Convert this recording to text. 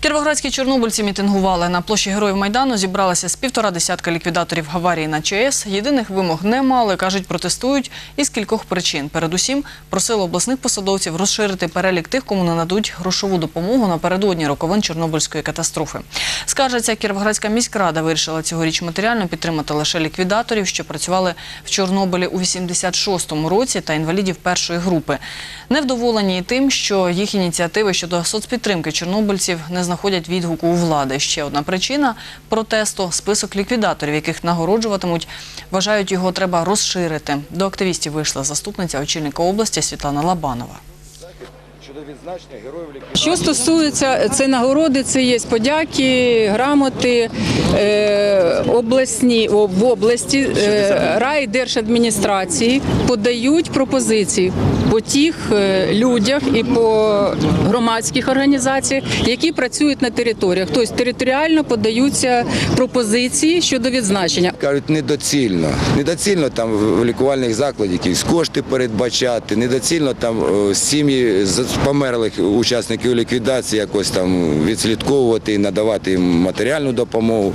Кіровоградські чорнобильці мітингували. На площі Героїв Майдану зібралися з півтора десятка ліквідаторів аварії на ЧАЕС. Єдиних вимог не мали, кажуть, протестують із кількох причин. Передусім, просили обласних посадовців розширити перелік тих, кому не надуть грошову допомогу напередодні роковин Чорнобильської катастрофи. Скаржаться, Кіровоградська міськрада вирішила цьогоріч матеріально підтримати лише ліквідаторів, що працювали в Чорнобилі у 86-му році та інвалідів першої групи. Невдоволені і тим, що їх ініціативи щодо соцпідтримки чорнобильців не знаходять відгуку у влади. Ще одна причина протесту – список ліквідаторів, яких нагороджуватимуть. Вважають, його треба розширити. До активістів вийшла заступниця очільника області Світлана Лабанова. Щодо відзначення героїв ліквідації. Що стосується це нагороди, це є подяки, грамоти е, обласні в області е, райдержадміністрації подають пропозиції по тих е, людях і по громадських організаціях, які працюють на територіях. Тобто територіально подаються пропозиції щодо відзначення. Кажуть, недоцільно. Недоцільно там в лікувальних закладах якісь кошти передбачати, недоцільно там е, сім'ї з- померлих учасників ліквідації якось там відслідковувати надавати їм матеріальну допомогу.